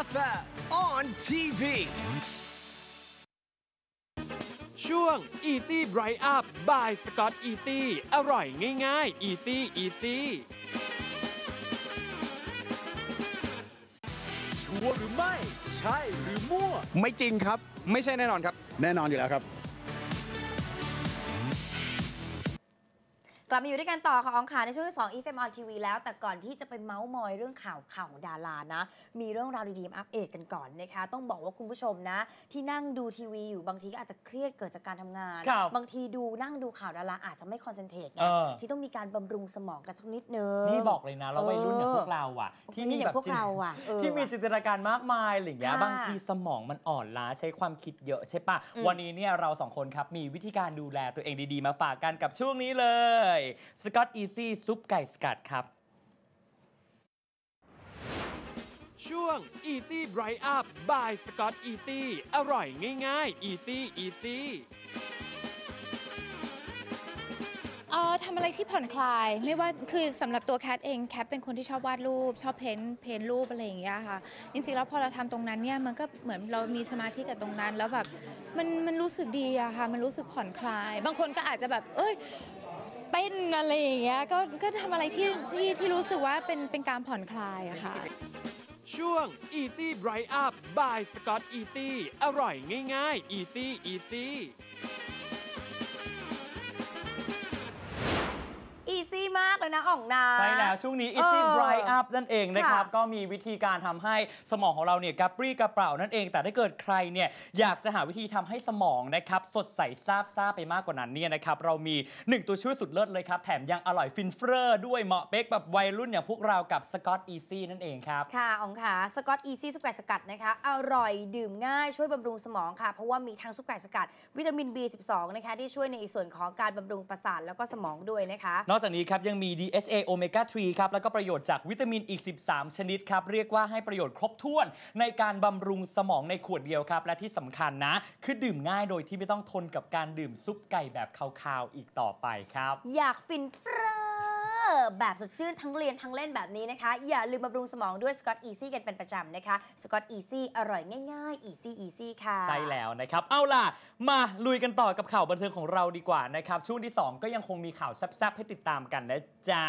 FM on TV ช่วง Easy Bright Up by Scott Easy อร่อยง่ายๆ Easy Easy ชัวร์หรือไม่ ใช่หรือมั่ว ไม่จริงครับ ไม่ใช่แน่นอนครับ แน่นอนอยู่แล้วครับ กลับมาอยู่ด้วยกันต่อค่ะอองขาในช่วงที่2 e f m on TV แล้ว แต่ก่อนที่จะไปเมาส์มอยเรื่องข่าวข่าวของดารานะ มีเรื่องราวดีๆมาอัปเดตกันก่อนนะคะ ต้องบอกว่าคุณผู้ชมนะ ที่นั่งดูทีวีอยู่บางทีก็อาจจะเครียดเกิดจากการทำงาน ครับบางทีดูนั่งดูข่าวดาราอาจจะไม่คอนเซนเทรตไงเออ ที่ต้องมีการบำรุงสมองกันสักนิดนึง นี่บอกเลยนะเราวัยรุ่นอย่างพวกเราอะ ที่นี่มีอย่าแบบงพวกเราอะเออ ที่มีจินตนาการมากมายอะไรอย่างเงี้ยค่ะ บางทีสมองมันอ่อนล้าใช้ความคิดเยอะใช่ปะอืมวันนี้เนี่ยเราสองคนครับมีวิธีการดูแลตัวเองดีๆ มาฝากกันกับช่วงนี้เลย Scott Easy ซุปไก่สกัดครับ ช่วง Easy Bright Up by Scott Easy อร่อยง่ายๆ Easy Easy เออทำอะไรที่ผ่อนคลายไม่ว่าคือสำหรับตัวแคทเองแคทเป็นคนที่ชอบวาดรูป ชอบเพ้นท์เพ้นท์รูปอะไรอย่างเงี้ยค่ะจริงๆแล้วพอเราทำตรงนั้นเนี่ยมันก็เหมือนเรามีสมาธิกับตรงนั้น แล้วแบบมันมันรู้สึกดีอะค่ะมันรู้สึกผ่อนคลาย บางคนก็อาจจะแบบ เอ้ย เต้นอะไรอย่างเงี้ยก็ก็ทำอะไรที่ที่ที่รู้สึกว่าเป็นเป็นการผ่อนคลายอะค่ะ ช่วง Easy Bright Up by Scott Easy อร่อยง่ายๆ Easy Easy ซี่มากเลยนะอ่องนา ใช่แล้วช่วงนี้ Easy เออ Bright Up นั่นเองนะครับค่ะก็มีวิธีการทำให้สมองของเราเนี่ยกระปรี้กระเปร่านั่นเอง แต่ถ้าเกิดใครเนี่ยอยากจะหาวิธีทำให้สมองนะครับสดใสซาบซ่าไปมากกว่านั้นเนี่ยนะครับเรามี 1 ตัวช่วยสุดเลิศเลยครับ แถมยังอร่อยฟินเฟ้อด้วยเหมาะเป๊กแบบวัยรุ่นอย่างพวกเรากับ Scott Easy นั่นเองครับ ค่ะอ๋องค่ะสกอตอีซี่ซุปไก่สกัดนะคะอร่อยดื่มง่ายช่วยบำรุงสมองค่ะ เพราะว่ามีทั้งซุปไก่สกัด วิตามิน B12 นะคะที่ช่วยในส่วนของการบำรุงประสาทแล้วก็สมองด้วยนะคะ นอกจากนี้ครับยังมี DHA Omega 3ครับ แล้วก็ประโยชน์จากวิตามินอีก 13 ชนิดครับ เรียกว่าให้ประโยชน์ครบถ้วนในการบำรุงสมองในขวดเดียวครับ และที่สำคัญนะ คือดื่มง่ายโดยที่ไม่ต้องทนกับการดื่มซุปไก่แบบคาวๆ อีกต่อไปครับ อยากฟินเฟ้อ แบบสดชื่นทั้งเรียนทั้งเล่นแบบนี้นะคะ อย่าลืมบำรุงสมองด้วยสกอตอีซี่กันเป็นประจำนะคะสกอตอีซี่อร่อยง่ายๆอีซี่อีซี่ค่ะ ใช่แล้วนะครับ เอาล่ะ มาลุยกันต่อกับข่าวบันเทิงของเราดีกว่านะครับ ช่วงที่ 2 ก็ยังคงมีข่าวแซ่บๆให้ติดตามกันนะจ๊ะ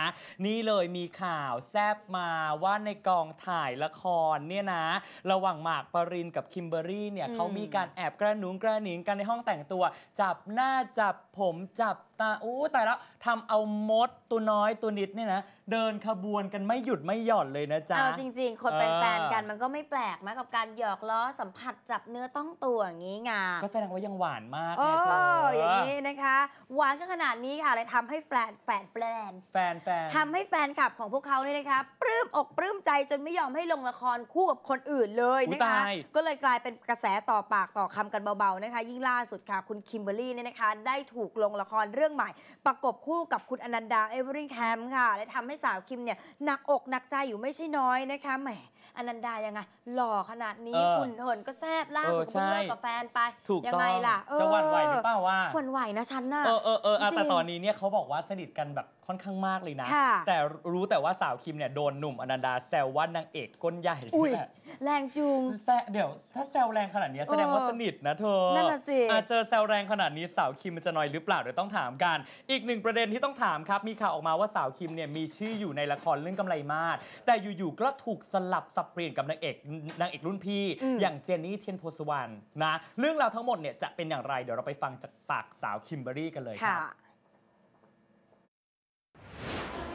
นี่เลยมีข่าวแซ่บมาว่าในกองถ่ายละครเนี่ยนะ ระหว่างหมากปรินกับคิมเบอรี่เนี่ยเขามีการแอบกระหนุงกระหนิงกันในห้องแต่งตัว จับหน้าจับผมจับ ตาอู้แต่แล้วทำเอามดตัวน้อยตัวนิดเนี่ยนะเดินขบวนกันไม่หยุดไม่หย่อนเลยนะจ๊ะ เอาจริง ๆ คนเป็นเออแฟนกันมันก็ไม่แปลกนะกับการหยอกล้อสัมผัสจับเนื้อต้องตัวอย่างนี้ไงก็แสดงว่ายังหวานมากโอ้ไงเธออย่างนี้นะคะ หวานก็ขนาดนี้ค่ะเลยทำให้แฟนแฟนแฟนแฟนแฟนทำให้แฟนคลับของพวกเขาเนี่ยนะคะปลื้มอกปลื้มใจจนไม่ยอมให้ลงละครคู่กับคนอื่นเลยนะคะอุ๊ยตาย ก็เลยกลายเป็นกระแสต่อปากต่อคำกันเบาๆนะคะ ยิ่งล่าสุดค่ะคุณคิมเบอรรี่เนี่ยนะคะ ได้ถูกลงละครเรื่องใหม่ ประกบคู่กับคุณอนันดาเอเวอริงแฮมค่ะ และทำให้สาวคิมเนี่ยหนักอกหนักใจอยู่ไม่ใช่น้อยนะคะแหมอนันดายังไง หล่อขนาดนี้เออหุ่นเหินก็แซ่บล่าสุดเออก็เพิ่งเลิกใช่กับแฟนไปถูกยัต้องไงล่ะจะหวั่นไหวหรือเปล่าว่าหวั่นไหวนะฉันน่ะเออเออเอออะจริงแต่ตอนนี้เนี่ยเขาบอกว่าสนิทกันแบบค่อนข้างมากเลยนะค่ะแต่รู้แต่ว่าสาวคิมเนี่ยโดนหนุ่มอนันดาแซวว่านางเอกก้นใหญ่อุ้ยแหละแรงจูงแซะเดี๋ยวถ้าแซวแรงขนาดนี้แสดงว่าสนิทนะเธอนั่นน่ะสิอาจเจอแซวแรงขนาดนี้สาวคิมมันจะน้อยหรือเปล่าเดี๋ยวต้องถามกัน อีกหนึ่งประเด็นที่ต้องถามครับ มีข่าวออกมาว่าสาวคิมเนี่ยมีชื่ออยู่ในละครเรื่องกำไรมาศแต่อยู่ๆก็ถูกสลับสับเปลี่ยนกับนางเอกนางเอกรุ่นพี่อืมอย่างเจนนี่เทียนโพสวรรณนะเรื่องราวทั้งหมดเนี่ยจะเป็นอย่างไรเดี๋ยวเราไปฟังจากปากสาวคิมเบอรรี่กันเลยคค่ะรับ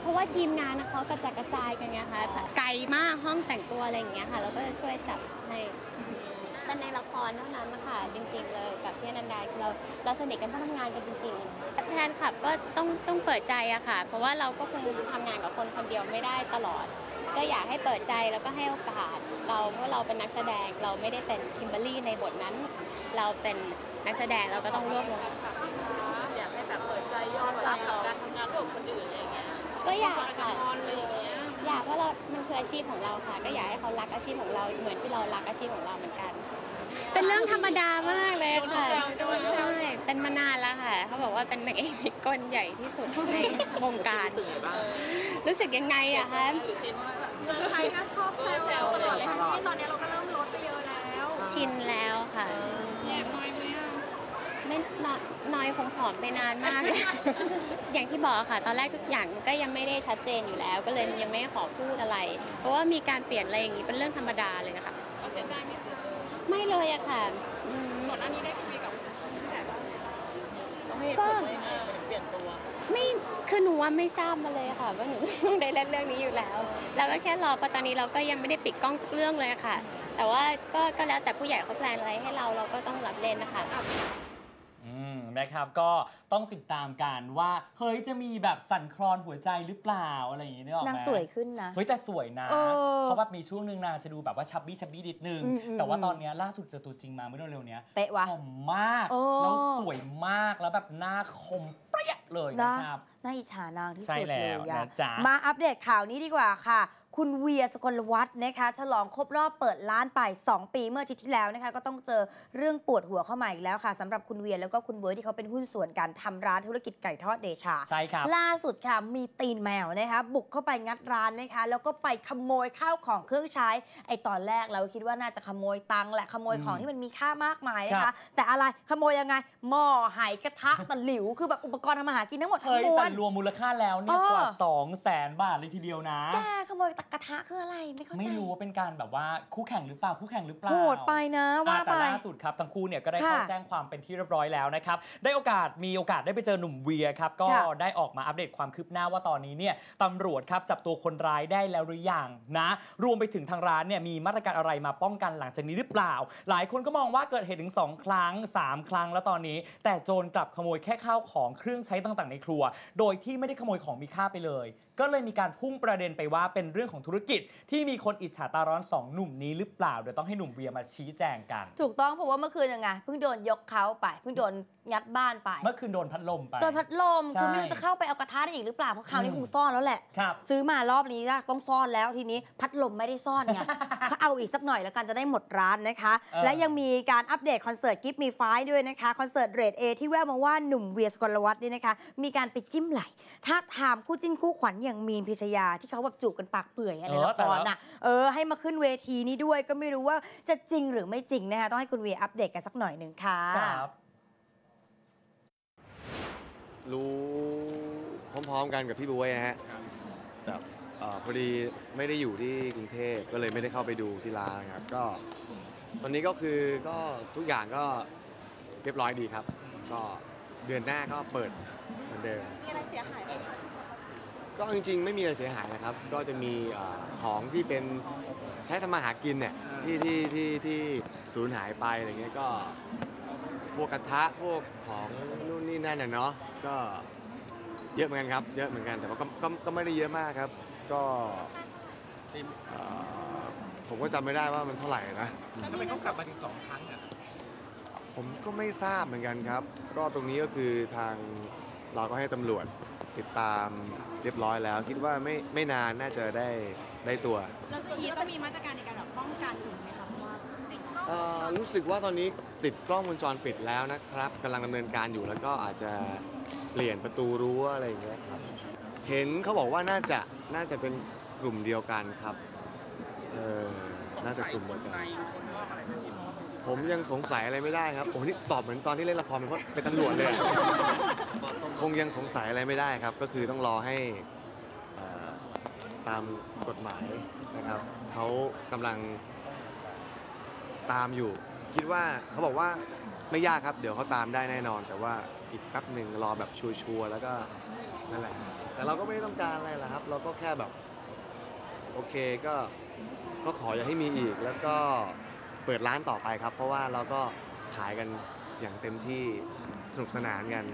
เพราะว่าทีมงานนะเขากระจายกระจายกันไงคะไกลมากห้องแต่งตัวอะไรอย่างเงี้ยค่ะ เราก็จะช่วยจับให้ แต่ในละครเท่านั้นนะคะจริง ๆ เลยกับพี่อนันดาเราเราสนิทกันเพราะทำงานกันจริงๆแทนคลับก็ต้องต้องเปิดใจอะค่ะ เพราะว่าเราก็คงทำงานกับคนคนเดียวไม่ได้ตลอด ก็อยากให้เปิดใจแล้วก็ให้โอกาสเราเพราะเราเป็นนักแสดงเราไม่ได้เป็นคิมเบอรรี่ในบทนั้น เราเป็นนักแสดงเราก็ต้องรวบรวมอยากให้แบบเปิดใจยอมรับกับการทำงานร่วมกับคนอื่นอะไรอย่างเงี้ยก็อยากค่ะงอนอะไรอย่างเงี้ยอยากเพราะเรา มันคืออาชีพของเราค่ะ ก็อยากให้เขารักอาชีพของเราเหมือนที่เรารักอาชีพของเราเหมือนกัน เป็นเรื่องธรรมดามากเลยค่ะโดนแซวใช่เป็นมานานแล้วค่ะ เขาบอกว่าเป็นนางเอกที่ก้นใหญ่ที่สุดในวงการ รู้สึกยังไงอะคะหรือชินว่าแบบเมืองไทยก็ชอบแซวตลอดเลยค่ะที่ตอนนี้เราก็เริ่มลดไปเยอะแล้วชินแล้วค่ะแย่น้อยไหมอะไม่น้อยน้อยคงผอมไปนานมากเลยอย่างที่บอกค่ะ ตอนแรกทุกอย่างก็ยังไม่ได้ชัดเจนอยู่แล้ว ก็เลยยังไม่ขอพูดอะไร เพราะว่ามีการเปลี่ยนอะไรอย่างนี้เป็นเรื่องธรรมดาเลยค่ะเราเสียใจไหมคะ ไม่เลยอะค่ะอืมก่อนหน้านี้ได้คุยกับผู้ใหญ่บ้างไหมต้องให้ก็ผลเลยนะเปลี่ยนตัวไม่คือหนูว่าไม่ทราบมาเลยค่ะ ว่าหนู ต้องได้เล่นเรื่องนี้อยู่แล้วแล้วก็แค่รอเพราะตอนนี้เราก็ยังไม่ได้ปิดกล้องสักเรื่องเลยค่ะ แต่ว่าก็ก็แล้วแต่ผู้ใหญ่เขาแพลนอะไรให้เราเราก็ต้องรับเล่นนะคะอืม นะครับก็ต้องติดตามกันว่า เฮ้ยจะมีแบบสั่นคลอนหัวใจหรือเปล่าอะไรอย่างงี้นึกออกไหมนางสวยขึ้นนะเฮ้ยแต่สวยนะเออเพราะว่ามีช่วงหนึ่งนางจะดูแบบว่าชับบี้ชับบี้นิดนึงอืมอืมแต่ว่าตอนเนี้ยล่าสุดเจอตัวจริงมาเมื่อเร็วๆเนี้ยเป๊ะวะผอมมากโอ้แล้วสวยมากแล้วแบบหน้าคมเปรี้ยเลยนะนะครับน่าอิจฉานางที่ใช่สุดแล้เลยวอะนะจ๊ะมาอัปเดตข่าวนี้ดีกว่าค่ะ คุณเวียสกลวัฒน์นะคะ ฉลองครบรอบเปิดร้านไป 2 ปีเมื่ออาทิตย์ที่แล้วนะคะ ก็ต้องเจอเรื่องปวดหัวเข้ามาอีกแล้วค่ะสำหรับคุณเวียแล้วก็คุณเบิร์ดที่เขาเป็นหุ้นส่วนกันทำร้านธุรกิจไก่ทอดเดชา ใช่ครับ ล่าสุดค่ะ มีตีนแมวนะคะบุกเข้าไปงัดร้านนะคะ แล้วก็ไปขโมยข้าวของเครื่องใช้ ไอตอนแรกเราคิดว่าน่าจะขโมยตังค์แหละขโมยของอืมที่มันมีค่ามากมายนะครัคะบแต่อะไรขโมยยังไงหม้อไหกระทะตะหลิวคือแบบอุปกรณ์ทำอาหารกินทั้งหมดทั้เฮ้งยมวแต่ลรวมมูลค่าแล้วเนี่ยเออกว่า2 0 0แสนบาทเลยทีเดียวนะแกขโมยตะกระทะคืออะไรไม่เข้าใจ ไม่รู้ว่าเป็นการแบบว่าคู่แข่งหรือเปล่าคู่แข่งหรือเปล่าโหดไปนะว่าอ่าไปแต่ล่าสุดครับทั้งคู่เนี่ยก็ได้เข้าค่ะแจ้งความเป็นที่เรียบร้อยแล้วนะครับได้โอกาสมีโอกาสได้ไปเจอหนุ่มเวียครับก็ค่ะได้ออกมาอัปเดตความคืบหน้าว่าตอนนี้เนี่ยตำรวจครับจับตัวคนร้ายได้แล้วหรือยังนะ รวมไปถึงทางร้านเนี่ยมีมาตรการอะไรมาป้องกันหลังจากนี้หรือเปล่า หลายคนก็มองว่าเกิดเหตุถึง 2 ครั้ง 3 ครั้งแล้วตอนนี้ แต่โจรกลับขโมยแค่ข้าวของเครื่องใช้ต่างๆ ในครัว โดยที่ไม่ได้ขโมยของมีค่าไปเลย ก็เลยมีการพุ่งประเด็นไปว่าเป็นเรื่องของธุรกิจ ที่มีคนอิจฉาตาร้อนสองหนุ่มนี้หรือเปล่า เดี๋ยวต้องให้หนุ่มเวียมาชี้แจงกัน ถูกต้องเพราะว่าเมื่อคืนยังไงเพิ่งโดนยกเขาไป เพิ่งโดนงัดบ้านไป เมื่อคืนโดนพัดลมไปโดนพัดลมใช่คือไม่รู้จะเข้าไปเอากระทะได้อีกหรือเปล่าเพราะคราวนี้อืมคงซ่อนแล้วแหละครับซื้อมารอบนี้ก็ต้องซ่อนแล้วทีนี้พัดลมไม่ได้ซ่อนไงเขาเอาอีกสักหน่อยแล้วกันจะได้หมดร้านนะคะเออและยังมีการอัปเดตคอนเสิร์ตกิฟมีไฟด้วยนะคะคอนเสิร์ตเรทเอที่แววมาว่าหนุ่มเวียสกลวัฒน์นี่นะคะ มีการไปจิ้มไหลถ้าถามคู่จิ้นคู่ขวัญอย่างมีนพิชยาที่เขาแบบจูบกันปากเปื่อยอะไรเออละแต่ครละน่ะเออให้มาขึ้นเวทีนี้ด้วยก็ไม่รู้ว่าจะจริงหรือไม่จริงนะคะต้องให้คุณเวียอัปเดตกันสักหน่อยหนึ่งค่ะครับรู้พร้อมๆกันกับพี่บุ้ยนะฮะแต่เอ่อพอดีไม่ได้อยู่ที่กรุงเทพก็เลยไม่ได้เข้าไปดูที่ร้านครับก็ ตอนนี้ก็คือก็ทุกอย่างก็เรียบร้อยดีครับ ก็เดือนหน้าก็เปิดเหมือนเดิมมีอะไรเสียหายไหมคะ ก็จริงๆ ไม่มีอะไรเสียหายนะครับ ก็จะมีเอ่อของที่เป็นใช้ทำมาหากินเนี่ยที่ที่ที่ที่สูญหายไปอะไรเงี้ยก็พวกกระทะพวกของนู่นนี่นั่นน่ะเนาะก็เยอะเหมือนกันครับ เยอะเหมือนกันแต่ว่าก็ก็ก็ไม่ได้เยอะมากครับ ก็เอ่อผมก็จำไม่ได้ว่ามันเท่าไหร่นะ ทำไมเขากลับมาถึงสองครั้งอะผมก็ไม่ทราบเหมือนกันครับ ก็ตรงนี้ก็คือทางเราก็ให้ตำรวจ ติดตามเรียบร้อยแล้ว คิดว่าไม่ไม่นานน่าจะได้ได้ตัว เราจะมีต้องมีมาตรการในการแบบป้องกันถูกไหมคะเพราะว่าติดเอ่อรู้สึกว่าตอนนี้ติดกล้องวงจรปิดแล้วนะครับกำลังดำเนินการอยู่แล้วก็อาจจะเปลี่ยนประตูรั้วอะไรอย่างเงี้ยครับเห็นเขาบอกว่าน่าจะน่าจะเป็นกลุ่มเดียวกันครับเออน่าจะกลุ่มเดียวกัน ผมยังสงสัยอะไรไม่ได้ครับโอ้นี่ตอบเหมือนตอนที่เล่นละครเป็นเพราะเป็นตำรวจเลยอะคงยังสงสัยอะไรไม่ได้ครับ ก็คือต้องรอให้เอ่อตามกฎหมายนะครับเขากำลังตามอยู่ คิดว่าเขาบอกว่าไม่ยากครับ เดี๋ยวเขาตามได้แน่นอน แต่ว่าอีกแป๊บหนึ่งรอแบบชัวร์ๆแล้วก็นั่นแหละ แต่เราก็ไม่ได้ต้องการอะไรหรอกครับ เราก็แค่แบบ โอเคก็ก็ขออย่าให้มีอีกแล้วก็ เปิดร้านต่อไปครับ เพราะว่าเราก็ขายกันอย่างเต็มที่สนุกสนานกัน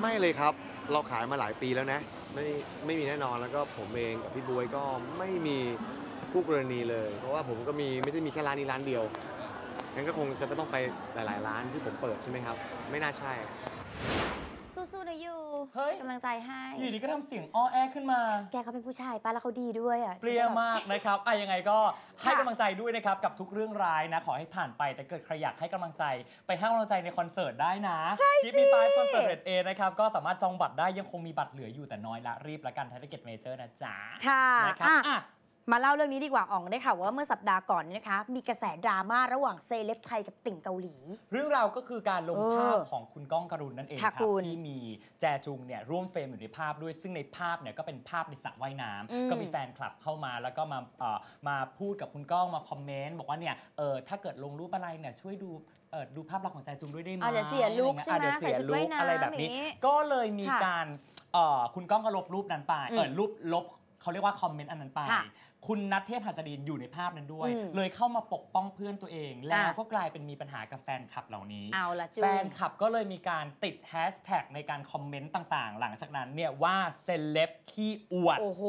ไม่เลยครับ เราขายมาหลายปีแล้วนะ ไม่ไม่มีแน่นอนแล้วก็ผมเองกับพี่บวยก็ไม่มีคู่กรณีเลย เพราะว่าผมก็มีไม่ใช่มีแค่ร้านนี้ร้านเดียวงั้นก็คงจะไม่ต้องไปหลาย ๆ ร้านที่ผมเปิดใช่ไหมครับ ไม่น่าใช่ำลังใจให้ อยู่ดีก็ทำเสียงอ้อแอขึ้นมา แกเขาเป็นผู้ชายป้าแล้วเขาดีด้วยอะเปรี้ยวมากนะครับอะยังไงก็ให้ค่ะกำลังใจด้วยนะครับกับทุกเรื่องร้ายนะ ขอให้ผ่านไปแต่เกิดใครอยากให้กำลังใจ ไปให้กำลังใจในคอนเสิร์ตได้นะที่มีไฟคอนเสิร์ตเรดเอนะครับก็สามารถจองบัตรได้ยังคงมีบัตรเหลืออยู่แต่น้อยละรีบละกันไทเก็ตเมเจอร์นะจ๊ะค่ะนะครับอะอะ มาเล่าเรื่องนี้ดีกว่าอ่องได้ค่ะว่าเมื่อสัปดาห์ก่อนนี้นะคะ มีกระแสดราม่าระหว่างเซเลบไทยกับติ่งเกาหลี เรื่องราวก็คือการลงเออภาพของคุณก้องกรุณนั่นเองคค่ะรับ คุณที่มีแจจุงเนี่ยร่วมเฟรมอยู่ในภาพด้วย ซึ่งในภาพเนี่ยก็เป็นภาพในสระว่ายน้ำอืมก็มีแฟนคลับเข้ามาแล้วก็มาเอ่อมาพูดกับคุณก้องมาคอมเมนต์บอกว่าเนี่ยเออถ้าเกิดลงรูปอะไรเนี่ยช่วยดูเออดูภาพลักษณ์ของแจจุงด้วยได้ไหมอะเดี๋ยวเสียลุคอะรงี้ใช่ไหมอะเดี๋ยวเสียใส่ชุดลุว่ายคน้ำอะไรแบบนี้ อย่างงี้ก็เลยมีค่ะการเอ่อคุณก้องก็ลบรูปนั้นไปเอออืมรูปลบเขาเรียกว่าคอมเมนต์อันนั้นไป ค่ะ คุณนัทเทพหัสดินอยู่ในภาพนั้นด้วย อืมเลยเข้ามาปกป้องเพื่อนตัวเอง แล้วอะก็กลายเป็นมีปัญหากับแฟนคลับเหล่านี้ เอาละจุแฟงนคลับก็เลยมีการติดแฮชแท็กในการคอมเมนต์ต่างๆ หลังจากนั้นเนี่ยว่าเซเลบขี้อวด โอ้โห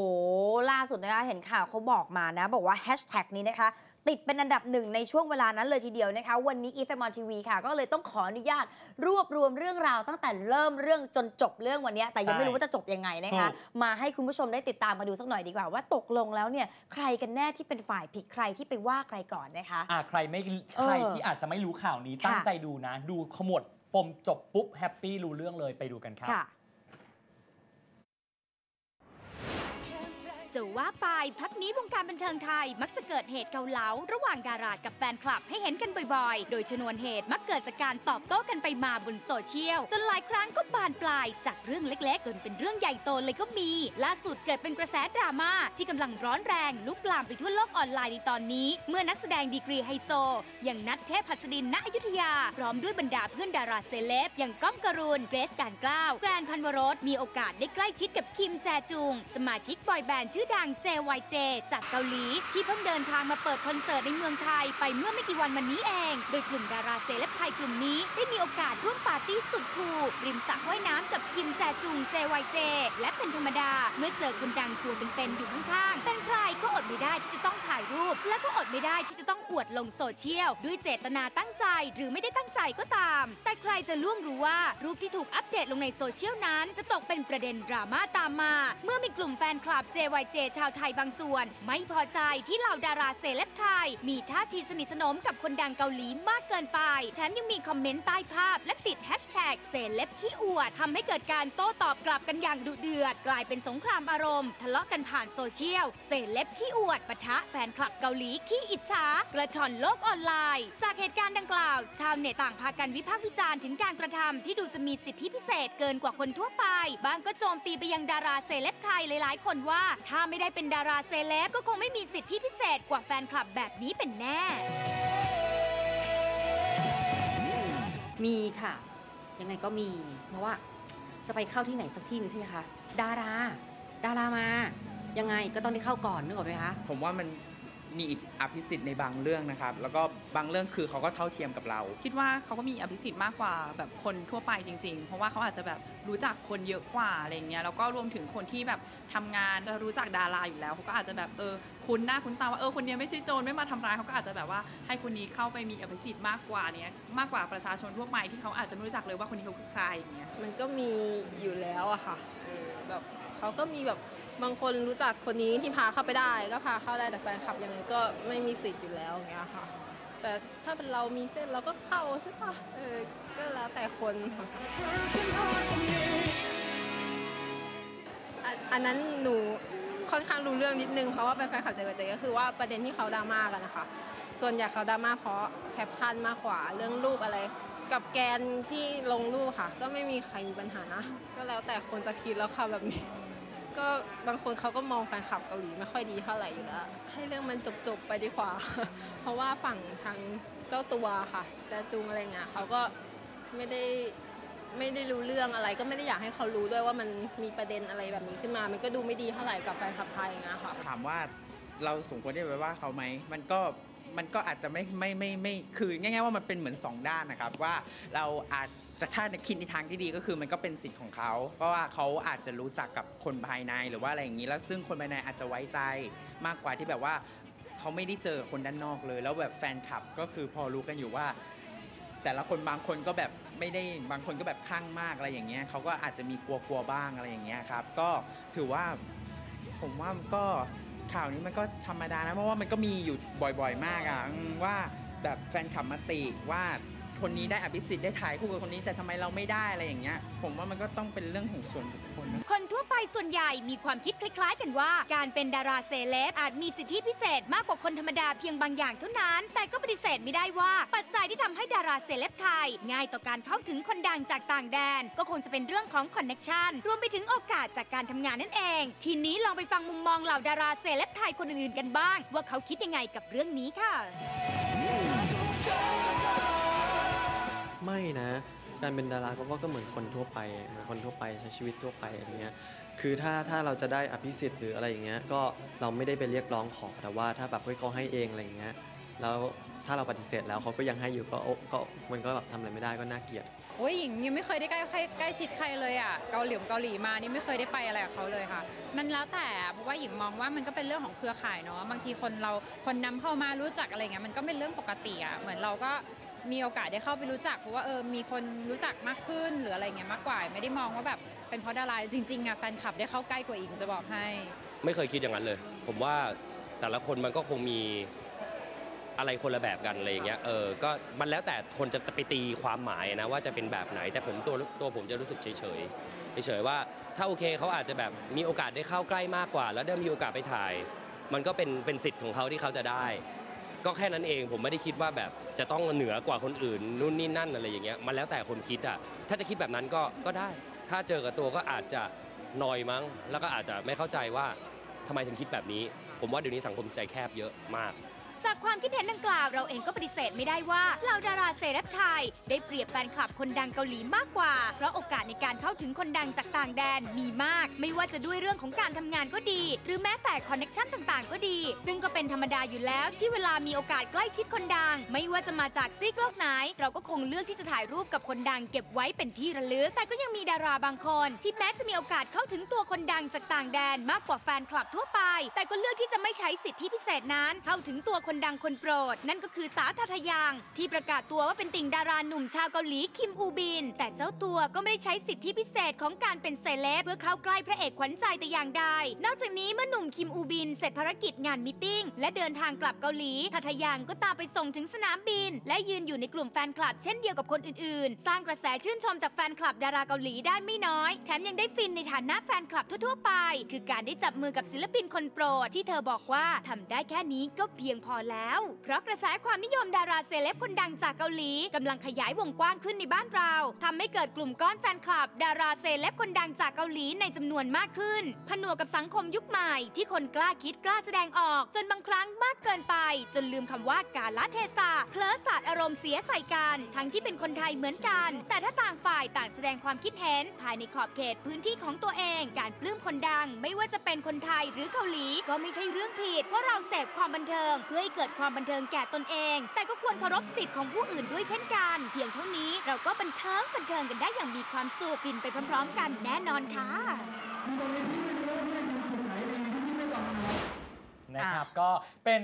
ล่าสุดนะคะ เห็นข่าวเขาบอกมานะ บอกว่าแฮชแท็กนี้นะคะ ติดเป็นอันดับหนึ่งในช่วงเวลานั้นเลยทีเดียวนะคะ วันนี้ e f m on TV ค่ะ ก็เลยต้องขออนุญาตรวบรวมเรื่องราวตั้งแต่เริ่มเรื่องจนจบเรื่องวันนี้ แต่ยังไม่รู้ว่าจะจบยังไงนะคะถูกมาให้คุณผู้ชมได้ติดตามมาดูสักหน่อยดีกว่า ว่าตกลงแล้วเนี่ยใครกันแน่ที่เป็นฝ่ายผิดใครที่ไปว่าใครก่อนนะคะอะใครไม่เออใครที่อาจจะไม่รู้ข่าวนี้ค่ะตั้งใจดูนะ ดูขมวดปมจบปุ๊บแฮปปี้รู้เรื่องเลยไปดูกันครับ จะว่าไปพักนี้วงการบันเทิงไทยมักจะเกิดเหตุเกาเหลาระหว่างดารากับแฟนคลับให้เห็นกันบ่อยๆ โดยชนวนเหตุมักเกิดจากการตอบโต้กันไปมาบนโซเชียล จนหลายครั้งก็บานปลายจากเรื่องเล็กๆ จนเป็นเรื่องใหญ่โตเลยก็มี ล่าสุดเกิดเป็นกระแสดราม่าที่กำลังร้อนแรงลุกลามไปทั่วโลกออนไลน์ในตอนนี้ เมื่อนักแสดงดีกรีไฮโซ อย่างนัทเทพหัสดินณอยุธยา พร้อมด้วยบรรดาเพื่อนดาราเซเลบอย่างก้องกรุณเกรซการกล้าวแกรนพันวรสมีโอกาสได้ใกล้ชิดกับคิมแจจุง สมาชิกบอยแบนด์ชื่อดัง JYJ จากเกาหลี ที่เพิ่งเดินทางมาเปิดคอนเสิร์ตในเมืองไทย ไปเมื่อไม่กี่วันมานี้เอง โดยกลุ่มดาราเซเลบไทยกลุ่มนี้ได้มีโอกาสร่วมปาร์ตี้สุดคูลริมสระว่ายน้ำกับคิมแจจุง JYJ และเป็นธรรมดา เมื่อเจอคนดังตัวเป็นๆอยู่ข้างๆแฟน ไม่ได้ที่จะต้องถ่ายรูป และก็อดไม่ได้ที่จะต้องอวดลงโซเชียล ด้วยเจตนาตั้งใจหรือไม่ได้ตั้งใจก็ตาม แต่ใครจะล่วงรู้ว่ารูปที่ถูกอัปเดตลงในโซเชียลนั้น จะตกเป็นประเด็นดราม่าตามมา เมื่อมีกลุ่มแฟนคลับ JYJ ชาวไทยบางส่วน ไม่พอใจที่เหล่าดาราเซเลบไทย มีท่าทีสนิทสนมกับคนดังเกาหลีมากเกินไป แถมยังมีคอมเมนต์ใต้ภาพ และติดแฮชแท็กเซเลบขี้อวดทำให้เกิดการโต้ตอบกลับกันอย่างดุเดือด กลายเป็นสงครามอารมณ์ ทะเลาะกันผ่านโซเชียลเซเลบขี้อวดวดปะทะแฟนคลับเกาหลีขี้อิจฉากระชอนโลกออนไลน์ จากเหตุการณ์ดังกล่าว ชาวเน็ตต่างพากันวิพากษ์วิจารณ์ถึงการกระทำที่ดูจะมีสิทธิพิเศษเกินกว่าคนทั่วไป บางก็โจมตีไปยังดาราเซเลบไทยหลายๆ คนว่า ถ้าไม่ได้เป็นดาราเซเลบก็คงไม่มีสิทธิพิเศษกว่าแฟนคลับแบบนี้เป็นแน่ มีค่ะ ยังไงก็มี เพราะว่าจะไปเข้าที่ไหนสักที่นึงใช่ไหมคะ ดารา ดารามา ยังไงก็ต้องได้เข้าก่อนนึกออกไหมคะผมว่ามันมีอิทอภิสิทธิ์ในบางเรื่องนะครับ แล้วก็บางเรื่องคือเขาก็เท่าเทียมกับเรา คิดว่าเขาก็มีอภิสิทธิ์มากกว่าแบบคนทั่วไปจริง ๆ เพราะว่าเขาอาจจะแบบรู้จักคนเยอะกว่าอะไรเงี้ยแล้วก็รวมถึงคนที่แบบทำงานจะรู้จักดาราอยู่แล้วเขาก็อาจจะแบบเออคุ้นหน้าคุ้นตาว่าเออคนเนี้ยไม่ใช่โจรไม่มาทำร้ายเขาก็อาจจะแบบว่าให้คนนี้เข้าไปมีอภิสิทธิ์มากกว่าเนี้ยมากกว่าประชาชนทั่วไปที่เขาอาจจะไม่รู้จักเลยว่าคนนี้เขาคือใครอย่างเงี้ยมันก็มีอยู่แล้วอะค่ะเออแบบเขาก็มีแบบ บางคนรู้จักคนนี้ที่พาเข้าไปได้ก็พาเข้าได้แต่แฟนคลับยังไงก็ไม่มีสิทธิ์อยู่แล้วอย่างเงี้ยค่ะ แต่ถ้าเป็นเรามีเส้นเราก็เข้าใช่ปะเออก็แล้วแต่คนค่ะอันนนั้นหนูค่อนข้างรู้เรื่องนิดนึงเพราะว่าเป็นแฟนคลับเจเจก็คือว่าประเด็นที่เขาดราม่ากันนะคะ ส่วนใหญ่เขาดราม่าเพราะแคปชั่นมากกว่าเรื่องรูปอะไร กับแกนที่ลงรูปค่ะ ก็ไม่มีใครมีปัญหานะ ก็แล้วแต่คนจะคิดแล้วค่ะแบบนี้ ก็บางคนเขาก็มองแฟนคลับเกาหลีไม่ค่อยดีเท่าไหร่อยู่แล้ว ให้เรื่องมันจบๆไปดีกว่า เพราะว่าฝั่งทางเจ้าตัวค่ะจะจุงอะไรเงี้ยเขาก็ไม่ได้ไม่ได้รู้เรื่องอะไร ก็ไม่ได้อยากให้เขารู้ด้วยว่ามันมีประเด็นอะไรแบบนี้ขึ้นมา มันก็ดูไม่ดีเท่าไหร่กับแฟนคลับไทยอย่างเงี้ยค่ะถามว่าเราสมควรที่จะไปว่าเขาไหมมันก็มันก็อาจจะไม่ไม่ไม่ไม่คือง่ายๆว่ามันเป็นเหมือนสองด้านนะครับว่าเราอาจ จะถ้าคิดในทางที่ดีก็คือมันก็เป็นสิทธิ์ของเขา เพราะว่าเขาอาจจะรู้จักกับคนภายในหรือว่าอะไรอย่างนี้ แล้วซึ่งคนภายในอาจจะไว้ใจมากกว่าที่แบบว่าเขาไม่ได้เจอคนด้านนอกเลย แล้วแบบแฟนคลับก็คือพอรู้กันอยู่ว่า แต่ละคนบางคนก็แบบไม่ได้บางคนก็แบบคลั่งมากอะไรอย่างเงี้ยเขาก็อาจจะมีกลัวๆบ้างอะไรอย่างเงี้ยครับ ก็ถือว่าผมว่าก็ข่าวนี้มันก็ธรรมดานะเพราะว่ามันก็มีอยู่บ่อย ๆ มากอะว่าแบบแฟนคลับมาติว่า คนนี้ได้อภิสิทธิ์ได้ถ่ายคู่กับคนนี้แต่ทำไมเราไม่ได้อะไรอย่างเงี้ย ผมว่ามันก็ต้องเป็นเรื่องของส่วนบุคคลคนทั่วไปส่วนใหญ่มีความคิดคล้าย ๆ กันว่า การเป็นดาราเซเลบอาจมีสิทธิพิเศษมากกว่าคนธรรมดาเพียงบางอย่างเท่านั้น แต่ก็ปฏิเสธไม่ได้ว่าปัจจัยที่ทำให้ดาราเซเลบไทย ง่ายต่อการเข้าถึงคนดังจากต่างแดน ก็คงจะเป็นเรื่องของคอนเน็ชันรวมไปถึงโอกาสจากการทำงานนั่นเอง ทีนี้ลองไปฟังมุมมองเหล่าดาราเซเลบไทยคนอื่นๆกันบ้าง ว่าเขาคิดยังไงกับเรื่องนี้ค่ะ ไม่นะ การเป็นดาราก็ก็เหมือนคนทั่วไปเหมือนคนทั่วไปใช้ชีวิตทั่วไปอย่างเงี้ยคือถ้าถ้าเราจะได้อภิสิทธิ์หรืออะไรอย่างเงี้ยก็เราไม่ได้ไปเรียกร้องขอแต่ว่าถ้าแบบเฮ้ยเขาให้เองอะไรอย่างเงี้ยแล้วถ้าเราปฏิเสธแล้วเขาก็ยังให้อยู่ก็ก็มันก็แบบทำอะไรไม่ได้ก็น่าเกลียดโอ้ยหญิงยังไม่เคยได้ใกล้ใกล้ชิดใครเลยอะเกาหลีเกาหลีมานี่ไม่เคยได้ไปอะไรกับเขาเลยค่ะ มันแล้วแต่เพราะว่าหญิงมองว่ามันก็เป็นเรื่องของเครือข่ายเนาะบางทีคนเราคนนำเข้ามารู้จักอะไรเงี้ยมันก็เป็นเรื่องปกติอะเหมือนเราก็ มีโอกาสได้เข้าไปรู้จักเพราะว่าเออมีคนรู้จักมากขึ้นหรืออะไรเงี้ยมากกว่า ไม่ได้มองว่าแบบเป็นเพราะดาราจริงๆอะแฟนคลับได้เข้าใกล้กว่าอีกจะบอกให้ ไม่เคยคิดอย่างนั้นเลย ผมว่าแต่ละคนมันก็คงมีอะไรคนละแบบกันอะไรอย่างเงี้ยเออก็มันแล้วแต่คนจะไปตีความหมายนะว่าจะเป็นแบบไหน แต่ผมตัวตัวผมจะรู้สึกเฉยเฉยเฉยว่าถ้าโอเคเขาอาจจะแบบมีโอกาสได้เข้าใกล้มากกว่า แล้วได้มีโอกาสไปถ่าย มันก็เป็นเป็นสิทธิ์ของเขาที่เขาจะได้ ก็แค่นั้นเองผมไม่ได้คิดว่าแบบ จะต้องเหนือกว่าคนอื่นนู่นนี่นั่นอะไรอย่างเงี้ยมันแล้วแต่คนคิดอะถ้าจะคิดแบบนั้นก็ก็ได้ ถ้าเจอกับตัวก็อาจจะนอยมั้ง แล้วก็อาจจะไม่เข้าใจว่าทำไมถึงคิดแบบนี้ ผมว่าเดี๋ยวนี้สังคมใจแคบเยอะมาก จากความคิดเห็นดังกล่าวเราเองก็ปฏิเสธไม่ได้ว่าเหล่าดาราเซเลบไทย ได้เปรียบแฟนคลับคนดังเกาหลีมากกว่า เพราะโอกาสในการเข้าถึงคนดังจากต่างแดนมีมาก ไม่ว่าจะด้วยเรื่องของการทำงานก็ดี หรือแม้แต่คอนเน็ชันต่างๆ ก็ดี ซึ่งก็เป็นธรรมดาอยู่แล้ว ที่เวลามีโอกาสใกล้ชิดคนดัง ไม่ว่าจะมาจากซีกโลกไหน เราก็คงเลือกที่จะถ่ายรูปกับคนดัง เก็บไว้เป็นที่ระลึก แต่ก็ยังมีดาราบางคน ที่แม้จะมีโอกาสเข้าถึงตัวคนดังจากต่างแดนมากกว่าแฟนคลับทั่วไป แต่ก็เลือกที่จะไม่ใช้สิทธิพิเศษนั้นเข้าถึงตัวคนดังคนโปรด นั่นก็คือสาวทาทยังที่ประกาศตัวว่าเป็นติ่งดาราหนุ่มชาวเกาหลีคิมอูบิน แต่เจ้าตัวก็ไม่ได้ใช้สิทธิพิเศษของการเป็นเซเลบเพื่อเข้าใกล้พระเอกขวัญใจแต่อย่างใดนอกจากนี้เมื่อหนุ่มคิมอูบิน เสร็จภารกิจงานมิทติ้งและเดินทางกลับเกาหลีทาทยังก็ตามไปส่งถึงสนามบิน และยืนอยู่ในกลุ่มแฟนคลับ เช่นเดียวกับคนอื่น ๆ สร้างกระแสชื่นชมจากแฟนคลับดาราเกาหลีได้ไม่น้อย แถมยังได้ฟินในฐานะแฟนคลับทั่ว ๆ ไป คือการได้จับมือกับศิลปินคนโปรดที่เธอบอกว่าทำได้แค่นี้ก็เพียงพอแล้ว เพราะกระแสความนิยมดาราเซเลบคนดังจากเกาหลีกำลังขยายวงกว้างขึ้นในบ้านเราทำให้เกิดกลุ่มก้อนแฟนคลับ ดาราเซเลบคนดังจากเกาหลีในจำนวนมากขึ้น ผนวกกับสังคมยุคใหม่ที่คนกล้าคิดกล้าแสดงออก จนบางครั้งมากเกินไป จนลืมคำว่าการละเทศะเคลิ้ศาสตร์อารมณ์เสียใส่กันทั้งที่เป็นคนไทยเหมือนกัน แต่ถ้าต่างฝ่ายต่างแสดงความคิดเห็น ภายในขอบเขตพื้นที่ของตัวเอง การปลื้มคนดัง ไม่ว่าจะเป็นคนไทยหรือเกาหลีก็ไม่ใช่เรื่องผิดเพราะเราเสพความบันเทิงเพื่อให้เกิดความบันเทิงแก่ตนเอง แต่ก็ควรเคารพสิทธิ์ของผู้อื่นด้วยเช่นกัน เพียงเท่านี้เราก็บันเทิงบันเทิงกันได้อย่างมีความสุขฟินไปพร้อมๆ กันแน่นอนค่ะนะครับก็เป็น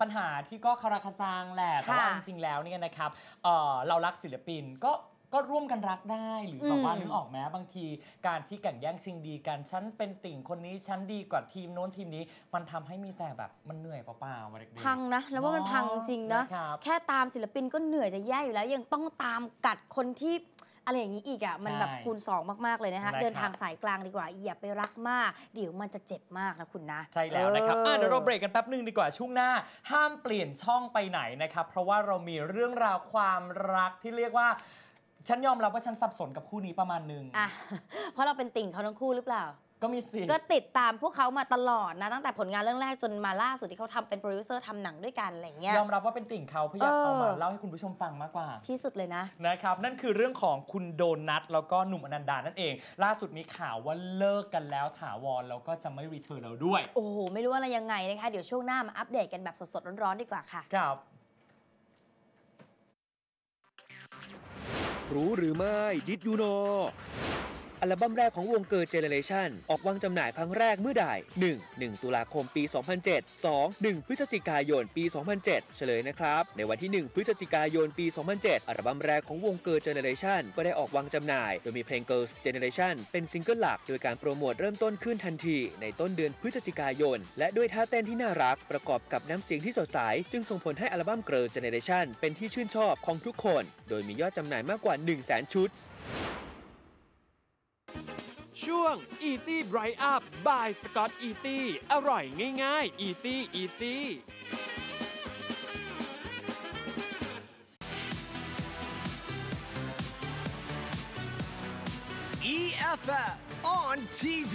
ปัญหาที่ก็คาราคาซังแหละแต่ว่าค่ะจริงๆแล้วเนี่ยนะครับเอ่อเรารักศิลปินก็ ก็ร่วมกันรักได้หรือแบบว่าอืมนึกออกไหมบางที การที่แข่งแย่งชิงดีกันฉันเป็นติ่งคนนี้ฉันดีกว่าทีมโน้นทีมนี้ มันทำให้มีแต่แบบมันเหนื่อยเปล่าๆมาเด็กๆพังนะ แล้วว่ามันพังจริงนะนะครับแค่ตามศิลปินก็เหนื่อยจะแย่อยู่แล้ว ยังต้องตามกัดคนที่อะไรอย่างนี้อีกอะมันแบบใช่คูณ 2 มาก ๆ เลยนะคะนะครับเดินทางสายกลางดีกว่า อย่าไปรักมาก เดี๋ยวมันจะเจ็บมากนะคุณนะ ใช่แล้วนะครับอออะเดี๋ยวเราเบรกกันแป๊บหนึ่งดีกว่าช่วงหน้า ห้ามเปลี่ยนช่องไปไหนนะครับ เพราะว่าเรามีเรื่องราวความรักที่เรียกว่า ฉันยอมรับว่าฉันสับสนกับคู่นี้ประมาณหนึ่งอะเพราะเราเป็นติ่งเขาทั้งคู่หรือเปล่า ก็มีสิก็ติดตามพวกเขามาตลอดนะ ตั้งแต่ผลงานเรื่องแรกจนมาล่าสุดที่เขาทำเป็นโปรดิวเซอร์ทำหนังด้วยกันอะไรอย่างเงี้ยยอมรับว่าเป็นติ่งเขาเพื่ออยากเอามาเออเล่าให้คุณผู้ชมฟังมากกว่า ที่สุดเลยนะนะครับนั่นคือเรื่องของคุณโดนัทแล้วก็หนุ่มอนันดานั่นเอง ล่าสุดมีข่าวว่าเลิกกันแล้วถาวรแล้วก็จะไม่รีเทิร์นแล้วด้วย โอ้โหไม่รู้อะไรยังไงนะคะเดี๋ยวช่วงหน้ามาอัปเดตกันแบบสดๆร้อนๆดีกว่าค่ะครับ รู้หรือไม่ ดิดยูโน อัลบั้มแรกของวงเกิร์ลเจเนเรชันออกวางจำหน่ายครั้งแรกเมื่อใด 1. 1 ตุลาคมปี 2007 2. 1 พฤศจิกายนปี 2007 เฉลยนะครับ ในวันที่ 1 พฤศจิกายนปี 2007 อัลบั้มแรกของวงเกิร์ลเจเนเรชันก็ได้ออกวางจำหน่าย โดยมีเพลง Girls Generation เป็นซิงเกิลหลัก โดยการโปรโมทเริ่มต้นขึ้นทันที ในต้นเดือนพฤศจิกายน และด้วยท่าเต้นที่น่ารัก ประกอบกับน้ำเสียงที่สดใส จึงส่งผลให้อัลบั้ม Girl Generation เป็นที่ชื่นชอบของทุกคน โดยมียอดจำหน่ายมากกว่า 1 0 0 0 0แชุด ช่วง Easy Bright Up by Scott Easy อร่อยง่าย ๆ Easy Easy EFF on TV